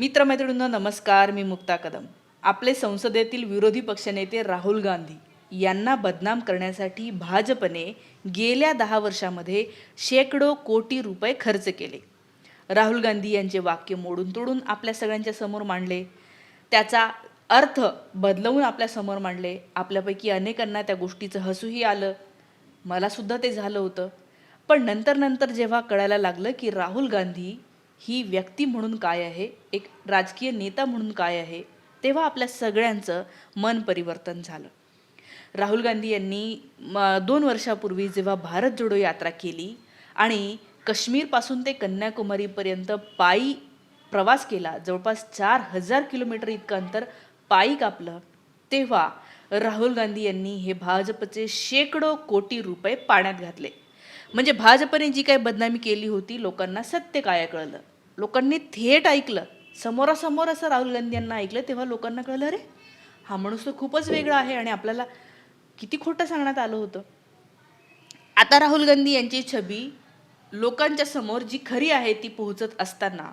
मित्रमैत्रिणींनो नमस्कार मी मुक्ता कदम. आपले संसदेतील विरोधी पक्षनेते राहुल गांधी यांना बदनाम करण्यासाठी भाजपने गेल्या दहा वर्षामध्ये शेकडो कोटी रुपये खर्च केले. राहुल गांधी यांचे वाक्य मोडून तोडून आपल्या सगळ्यांच्या समोर मांडले. त्याचा अर्थ बदलवून आपल्यासमोर मांडले. आपल्यापैकी अनेकांना त्या गोष्टीचं हसूही आलं. मलासुद्धा ते झालं होतं. पण नंतर नंतर जेव्हा कळायला लागलं की राहुल गांधी ही व्यक्ती म्हणून काय आहे? एक राजकीय नेता म्हणून काय आहे? तेव्हा आपल्या सगळ्यांचं मन परिवर्तन झालं. राहुल गांधी यांनी म दोन वर्षापूर्वी जेव्हा भारत जोडो यात्रा केली आणि काश्मीरपासून ते कन्याकुमारीपर्यंत पायी प्रवास केला जवळपास चार हजार किलोमीटर इतकं अंतर पायी कापलं तेव्हा राहुल गांधी यांनी हे भाजपचे शेकडो कोटी रुपये पाण्यात घातले. म्हणजे भाजपने जी काही बदनामी केली होती लोकांना सत्य काय कळलं? लोकांनी थेट ऐकलं. समोरासमोर असं राहुल गांधी यांना ऐकलं तेव्हा लोकांना कळलं अरे हा माणूस तर खूपच वेगळा आहे आणि आपल्याला किती खोटं सांगण्यात आलं होतं. आता राहुल गांधी यांची छबी लोकांच्या समोर जी खरी आहे ती पोहोचत असताना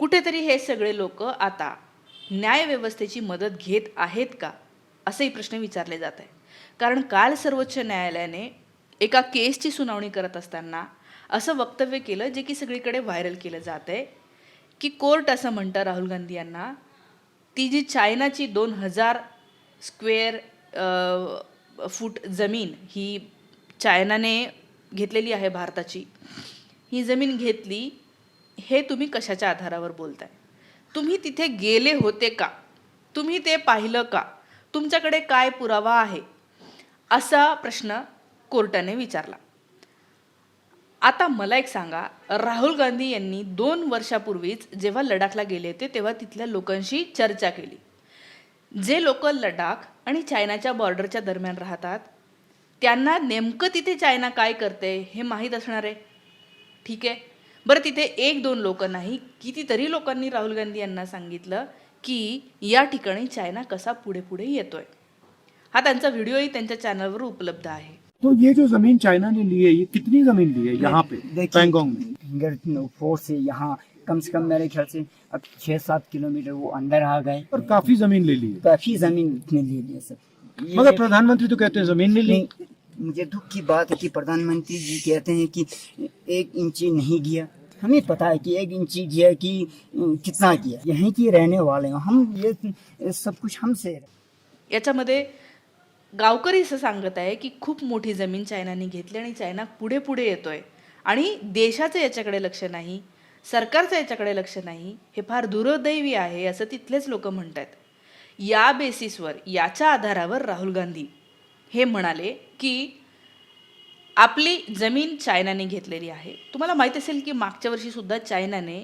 कुठेतरी हे सगळे लोक आता न्यायव्यवस्थेची मदत घेत आहेत का असेही प्रश्न विचारले जात आहे कारण काल सर्वोच्च न्यायालयाने एका केसची सुनावणी करत असताना असं वक्तव्य केलं जे की सगळीकडे व्हायरल केलं जात आहे की कोर्ट असं म्हणतं राहुल गांधी यांना ती जी चायनाची दोन हजार स्क्वेअर फूट जमीन ही चायनाने घेतलेली आहे भारताची ही जमीन घेतली हे तुम्ही कशाच्या आधारावर बोलताय? तुम्ही तिथे गेले होते का? तुम्ही ते पाहिलं का? तुमच्याकडे काय पुरावा आहे? असा प्रश्न कोर्टाने विचारला. आता मला एक सांगा राहुल गांधी यांनी दोन वर्षापूर्वीच जेव्हा लडाखला गेले होते तेव्हा तिथल्या लोकांशी चर्चा केली. जे लोक लडाख आणि चायनाच्या बॉर्डरच्या दरम्यान राहतात त्यांना नेमकं तिथे चायना काय करते हे माहीत असणार आहे? ठीक आहे. बरं तिथे एक दोन लोक नाही कितीतरी लोकांनी राहुल गांधी यांना सांगितलं की या ठिकाणी चायना कसा पुढे पुढे येतोय. हा त्यांचा व्हिडिओही त्यांच्या चॅनलवर उपलब्ध आहे. तो ये जो ज़मीन चाइना ने ली है ये कितनी ज़मीन ली है यहाँ पे? पैंगोंग में। फिंगर फोर से यहाँ कम से कम मेरे ख्याल से अब छह सात किलोमीटर वो अंदर आ गए। और काफ़ी ज़मीन ले ली काफ़ी ज़मीन इसने ले ली है सर मगर प्रधानमंत्री तो कहते हैं ज़मीन ले। ली मुझे दुख की बात है कि प्रधानमंत्री जी कहते हैं कि एक इंची नहीं गया। हमें पता है कि एक इंची गया कि कितना गया। यहीं के रहने वाले हम ये सब कुछ हमसे। याच्यामध्ये गावकरी असं सांगत आहे की खूप मोठी जमीन चायनाने घेतली आणि चायना पुढे पुढे येतोय. आणि देशाचं याच्याकडे लक्ष नाही सरकारचं याच्याकडे लक्ष नाही हे फार दुर्दैवी आहे असं तिथलेच लोक म्हणत आहेत या बेसिसवर याच्या आधारावर राहुल गांधी हे म्हणाले की आपली जमीन चायनाने घेतलेली आहे. तुम्हाला माहीत असेल की मागच्या वर्षीसुद्धा चायनाने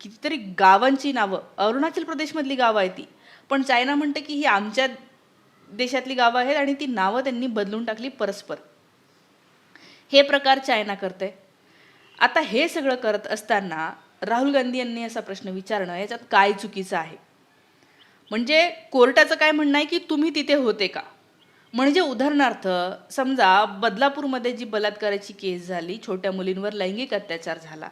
कितीतरी गावांची नावं अरुणाचल प्रदेशमधली गावं आहे ती. पण चायना म्हणते की ही आमच्या देशातली गावं आहेत आणि ती नावं त्यांनी बदलून टाकली परस्पर. हे प्रकार चायना करते आता हे सगळं करत असताना राहुल गांधी यांनी असा प्रश्न विचारणं याच्यात काय चुकीचं आहे? म्हणजे कोर्टाचं काय म्हणणं आहे की तुम्ही तिथे होते का? म्हणजे उदाहरणार्थ समजा बदलापूरमध्ये जी बलात्काराची केस झाली छोट्या मुलींवर लैंगिक अत्याचार झाला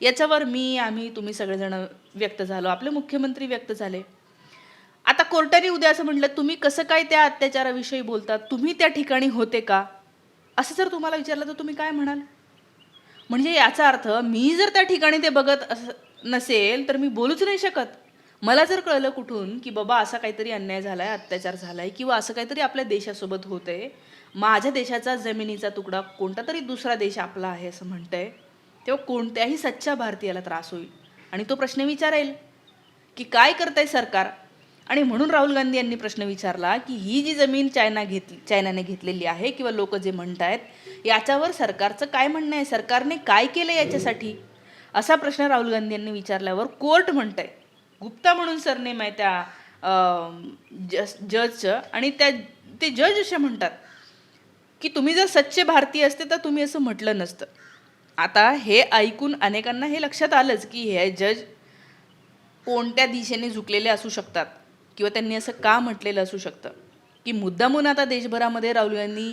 याच्यावर मी आम्ही तुम्ही सगळेजण व्यक्त झालो आपले मुख्यमंत्री व्यक्त झाले. आता कोर्टाने उद्या असं म्हटलं तुम्ही कसं काय त्या अत्याचाराविषयी बोलतात? तुम्ही त्या ठिकाणी होते का? असं जर तुम्हाला विचारलं तर तुम्ही काय म्हणाल? म्हणजे याचा अर्थ मी जर त्या ठिकाणी ते बघत अस नसेल तर मी बोलूच नाही शकत. मला जर कळलं कुठून की बाबा असा काहीतरी अन्याय झाला आहे अत्याचार झाला आहे किंवा असं काहीतरी आपल्या देशासोबत होतंय माझ्या देशाचा जमिनीचा तुकडा कोणता तरी दुसरा देश आपला आहे असं म्हणतंय तेव्हा कोणत्याही सच्च्या भारतीयाला त्रास होईल. आणि तो प्रश्न विचारेल की काय करतंय सरकार? आणि म्हणून राहुल गांधी यांनी प्रश्न विचारला की ही जी जमीन चायना घेतली चायनाने घेतलेली आहे किंवा लोक जे म्हणत आहेत याच्यावर सरकारचं काय म्हणणं आहे? सरकारने काय केलं याच्यासाठी? असा प्रश्न राहुल गांधी यांनी विचारल्यावर कोर्ट म्हणत आहे गुप्ता म्हणून सरनेम आहे त्या अं, जज जजचं आणि त्या ते जज असे म्हणतात की तुम्ही जर सच्चे भारतीय असते तर तुम्ही असं म्हटलं नसतं. आता हे ऐकून अनेकांना हे लक्षात आलंच की हे जज कोणत्या दिशेने झुकलेले असू शकतात. किंवा त्यांनी असं का म्हटलेलं असू शकतं? की मुद्दामून आता देशभरामध्ये राहुल गांधी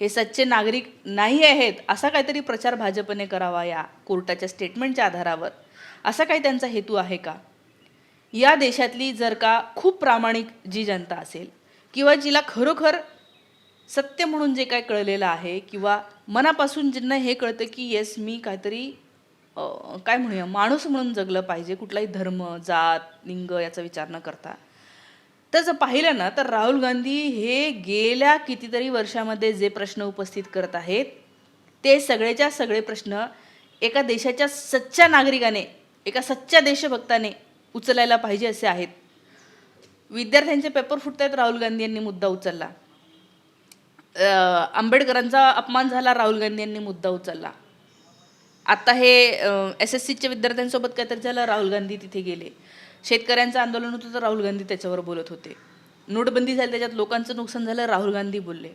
हे सच्चे नागरिक नाही आहेत असा काहीतरी प्रचार भाजपने करावा या कोर्टाच्या स्टेटमेंटच्या आधारावर? असा काही त्यांचा हेतू आहे का? या देशातली जर का खूप प्रामाणिक जी जनता असेल किंवा जिला खरोखर सत्य म्हणून जे काय कळलेलं आहे किंवा मनापासून ज्यांना हे कळतं की येस मी काहीतरी काय म्हणूया माणूस म्हणून जगलं पाहिजे कुठलाही धर्म जात लिंग याचा विचार न करता. तसं जर पाहिलं ना तर राहुल गांधी हे गेल्या कितीतरी वर्षामध्ये जे प्रश्न उपस्थित करत आहेत ते सगळेच्या सगळे प्रश्न एका देशाच्या सच्च्या नागरिकाने एका सच्च्या देशभक्ताने उचलायला पाहिजे असे आहेत. विद्यार्थ्यांचे पेपर फुटतायत आहेत राहुल गांधी यांनी मुद्दा उचलला. आंबेडकरांचा अपमान झाला राहुल गांधी यांनी मुद्दा उचलला. आता हे एस एस सीच्या विद्यार्थ्यांसोबत काहीतरी झालं राहुल गांधी तिथे गेले. शेतकऱ्यांचं आंदोलन होतं तर राहुल गांधी त्याच्यावर बोलत होते. नोटबंदी झाली त्याच्यात लोकांचं नुकसान झालं राहुल गांधी बोलले.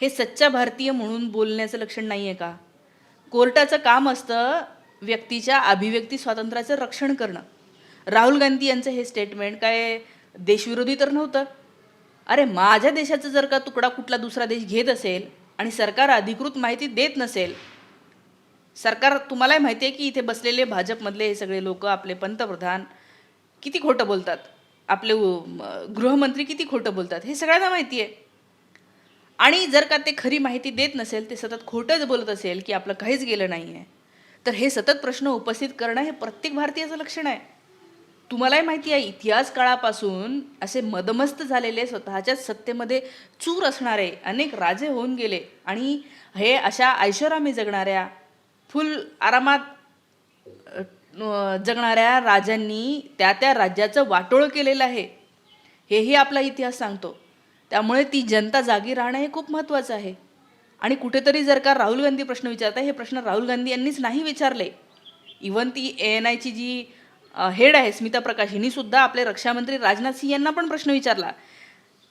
हे सच्चा भारतीय म्हणून बोलण्याचं लक्षण नाही आहे का? कोर्टाचं काम असतं व्यक्तीच्या अभिव्यक्ती स्वातंत्र्याचं रक्षण करणं. राहुल गांधी यांचं हे स्टेटमेंट काय देशविरोधी तर नव्हतं. अरे माझ्या देशाचा जर का तुकडा कुठला दुसरा देश घेत असेल आणि सरकार अधिकृत माहिती देत नसेल सरकार तुम्हालाही माहिती आहे की इथे बसलेले भाजपमधले हे सगळे लोक आपले पंतप्रधान किती खोटं बोलतात? आपले गृहमंत्री किती खोटं बोलतात? हे सगळ्यांना माहिती आहे. आणि जर का ते खरी माहिती देत नसेल ते सतत खोटंच बोलत असेल की आपलं काहीच गेलं नाही आहे तर हे सतत प्रश्न उपस्थित करणं हे प्रत्येक भारतीयाचं लक्षण आहे. तुम्हालाही माहिती आहे इतिहास काळापासून असे मदमस्त झालेले स्वतःच्याच सत्तेमध्ये चूर असणारे अनेक राजे होऊन गेले. आणि हे अशा ऐश्वरामी जगणाऱ्या फुल आरामात जगणाऱ्या राजांनी त्या त्या राज्याचं वाटोळ केलेलं आहे. हेही आपला इतिहास सांगतो. त्यामुळे ती जनता जागी राहणं हे खूप महत्त्वाचं आहे. आणि कुठेतरी जर का राहुल गांधी प्रश्न विचारता हे प्रश्न राहुल गांधी यांनीच नाही विचारले. इवन ती ए एन आयची जी हेड आहे स्मिता प्रकाश हिनीसुद्धा आपले रक्षामंत्री राजनाथ सिंह यांना पण प्रश्न विचारला.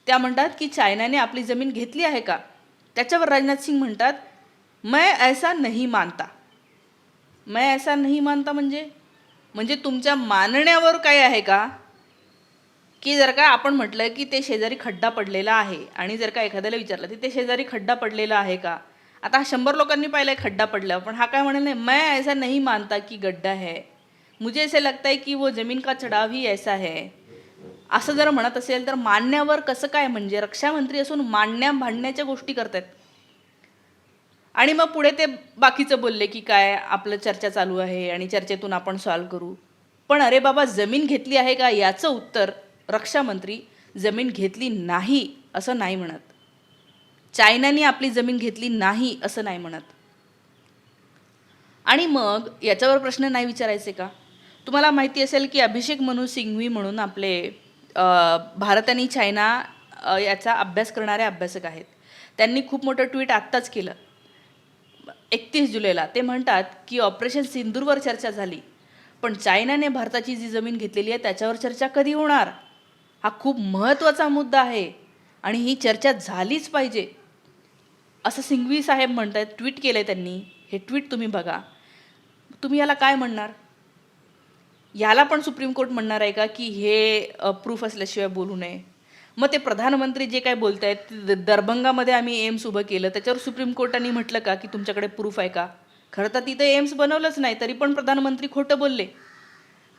त्या म्हणतात की चायनाने आपली जमीन घेतली आहे का? त्याच्यावर राजनाथ सिंग म्हणतात मैं ऐसा नहीं मानता. मैं ऐसा नहीं मानता म्हणजे? म्हणजे तुमच्या मानण्यावर काय आहे का? की जर का आपण म्हटलं की ते शेजारी खड्डा पडलेला आहे आणि जर का एखाद्याला विचारलं की ते शेजारी खड्डा पडलेला आहे का? आता हा शंभर लोकांनी पाहिलं खड्डा पडला पण हा काय म्हणेल नाही मैं ऐसा नहीं मानता की गड्डा है. मुझे ऐसे लगता है की वो जमीन का चढाव ही ऐसा है. असं जर म्हणत असेल तर मानण्यावर कसं काय म्हणजे रक्षामंत्री असून मांडण्या भांडण्याच्या गोष्टी करतात आणि मग पुढे ते बाकीचं बोलले की काय आपलं चर्चा चालू आहे आणि चर्चेतून आपण सॉल्व्ह करू. पण अरे बाबा जमीन घेतली आहे का? याचं उत्तर रक्षामंत्री जमीन घेतली नाही असं नाही म्हणत. चायनाने आपली जमीन घेतली नाही असं नाही म्हणत. आणि मग याच्यावर प्रश्न नाही विचारायचे का? तुम्हाला माहिती असेल की अभिषेक मनु सिंघवी म्हणून आपले भारत आणि चायना याचा अभ्यास करणारे अभ्यासक आहेत. त्यांनी खूप मोठं ट्विट आत्ताच केलं. एकतीस जुलैला. ते म्हणतात की ऑपरेशन सिंदूरवर चर्चा झाली. पण चायनाने भारताची जी जमीन घेतलेली आहे त्याच्यावर चर्चा कधी होणार? हा खूप महत्त्वाचा मुद्दा आहे आणि ही चर्चा झालीच पाहिजे. असं सिंघवी साहेब म्हणत आहेत ट्विट केलं आहे त्यांनी. हे ट्विट तुम्ही बघा. तुम्ही याला काय म्हणणार? याला पण सुप्रीम कोर्ट म्हणणार आहे का की हे प्रूफ असल्याशिवाय बोलू नये? मग ते प्रधानमंत्री जे काय बोलत आहेत द- दरभंगामध्ये आम्ही एम्स उभं केलं. त्याच्यावर सुप्रीम कोर्टाने म्हटलं का की तुमच्याकडे प्रूफ आहे का? खरं तर तिथं एम्स बनवलंच नाही तरी पण प्रधानमंत्री खोटं बोलले.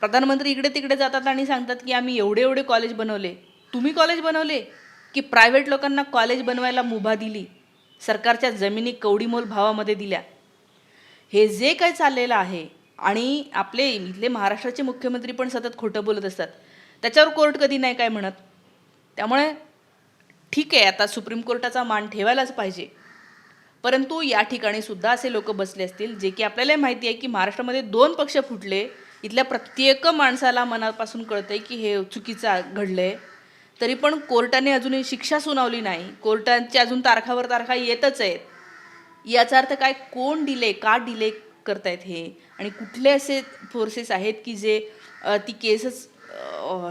प्रधानमंत्री इकडे तिकडे जातात आणि सांगतात की आम्ही एवढे एवढे कॉलेज बनवले. तुम्ही कॉलेज बनवले? की प्रायव्हेट लोकांना कॉलेज बनवायला मुभा दिली? सरकारच्या जमिनी कवडीमोल भावामध्ये दिल्या. हे जे काय चाललेलं आहे आणि आपले इथले महाराष्ट्राचे मुख्यमंत्री पण सतत खोटं बोलत असतात. त्याच्यावर कोर्ट कधी नाही काय म्हणत? त्यामुळे ठीक आहे आता सुप्रीम कोर्टाचा मान ठेवायलाच पाहिजे. परंतु या ठिकाणी सुद्धा असे लोक बसले असतील जे की आपल्याला माहिती आहे की महाराष्ट्रामध्ये दोन पक्ष फुटले. इथल्या प्रत्येक माणसाला मनापासून कळतं आहे की हे चुकीचं घडलं आहे तरी पण कोर्टाने अजूनही शिक्षा सुनावली नाही. कोर्टांच्या अजून तारखावर तारखा येतच आहेत. याचा अर्थ काय? कोण डिले का डिले करतायत हे? आणि कुठले असे फोर्सेस आहेत की जे ती केसच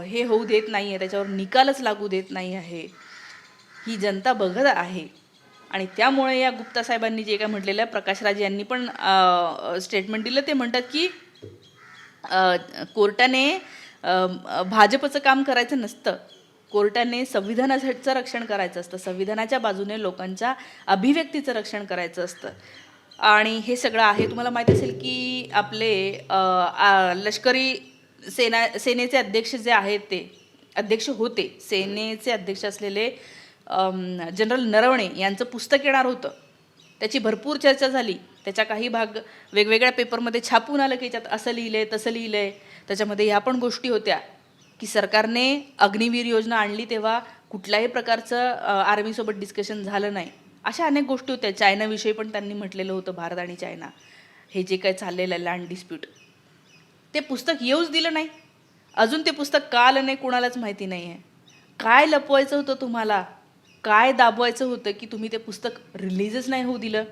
हे होऊ देत नाही आहे त्याच्यावर निकालच लागू देत नाही आहे. ही जनता बघत आहे. आणि त्यामुळे या गुप्ता साहेबांनी जे काय म्हटलेलं आहे प्रकाश राज यांनी पण स्टेटमेंट दिलं. ते म्हणतात की कोर्टाने भाजपचं काम करायचं नसतं. कोर्टाने संविधानाचं रक्षण करायचं असतं. संविधानाच्या बाजूने लोकांच्या अभिव्यक्तीचं रक्षण करायचं असतं. आणि हे सगळं आहे. तुम्हाला माहीत असेल की आपले लष्करी सेना सेनेचे अध्यक्ष जे आहेत ते अध्यक्ष होते. सेनेचे अध्यक्ष असलेले जनरल नरवणे यांचं पुस्तक येणार होतं. त्याची भरपूर चर्चा झाली. त्याच्या काही भाग वेगवेगळ्या पेपरमध्ये छापून आलं की याच्यात असं लिहिलं आहे तसं लिहिलं आहे त्याच्यामध्ये ह्या पण गोष्टी होत्या की सरकारने अग्निवीर योजना आणली तेव्हा कुठल्याही प्रकारचं आर्मीसोबत डिस्कशन झालं नाही. अशा अनेक गोष्टी होत्या. चायनाविषयी पण त्यांनी म्हटलेलं होतं भारत आणि चायना. हे जे काही चाललेलं आहे लँड डिस्प्यूट ते पुस्तक येऊच दिलं नाही. अजून ते पुस्तक का आलं नाही कुणालाच माहिती नाही आहे काय लपवायचं होतं तुम्हाला? काय दाबवायचं होतं की तुम्ही ते पुस्तक रिलीजच नाही होऊ दिलं?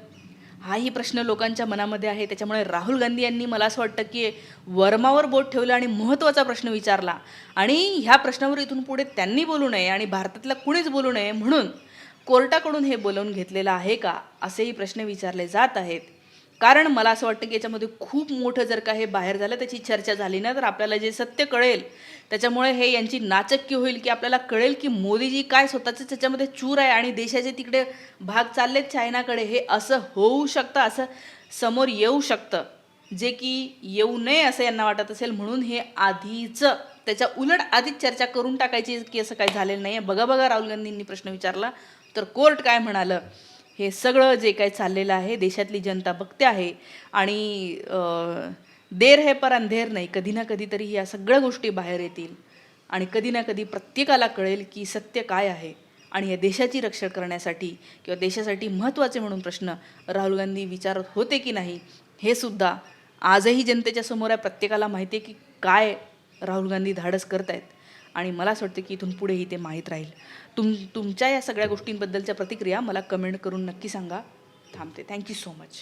हाही प्रश्न लोकांच्या मनामध्ये आहे. त्याच्यामुळे राहुल गांधी यांनी मला असं वाटतं की वर्मावर बोट ठेवलं आणि महत्त्वाचा प्रश्न विचारला. आणि ह्या प्रश्नावर इथून पुढे त्यांनी बोलू नये आणि भारतातला कुणीच बोलू नये म्हणून कोर्टाकडून हे बोलवून घेतलेलं आहे का? असेही प्रश्न विचारले जात आहेत. कारण मला असं वाटतं की याच्यामध्ये खूप मोठं जर का हे बाहेर झालं त्याची चर्चा झाली ना तर आपल्याला जे सत्य कळेल त्याच्यामुळे हे यांची नाचक्की होईल की आपल्याला कळेल की मोदीजी काय स्वतःचं त्याच्यामध्ये चूर आहे आणि देशाचे तिकडे भाग चाललेत चायनाकडे. हे असं होऊ शकतं असं समोर येऊ शकतं. जे की येऊ नये असं यांना वाटत असेल म्हणून हे आधीचं त्याच्या उलट आधीच चर्चा करून टाकायची की असं काही झालेलं नाही आहे बघा बघा राहुल गांधींनी प्रश्न विचारला तर कोर्ट काय म्हणालं? हे सगळं जे काही चाललेलं आहे देशातली जनता बघते आहे आणि देर है पर अंधेर नाही कधी ना कधीतरी या सगळ्या गोष्टी बाहेर येतील आणि कधी ना कधी प्रत्येकाला कळेल की सत्य काय आहे आणि या देशाची रक्षण करण्यासाठी किंवा देशासाठी महत्त्वाचे म्हणून प्रश्न राहुल गांधी विचारत होते की नाही हे सुद्धा आजही जनतेच्या समोर आहे. प्रत्येकाला माहिती आहे की काय राहुल गांधी धाडस करत आहेत आणि मला असं वाटतं की इथून पुढेही ते माहीत राहील. तुम तुमच्या या सगळ्या गोष्टींबद्दलच्या प्रतिक्रिया मला कमेंट करून नक्की सांगा. थांबते. Thank you so much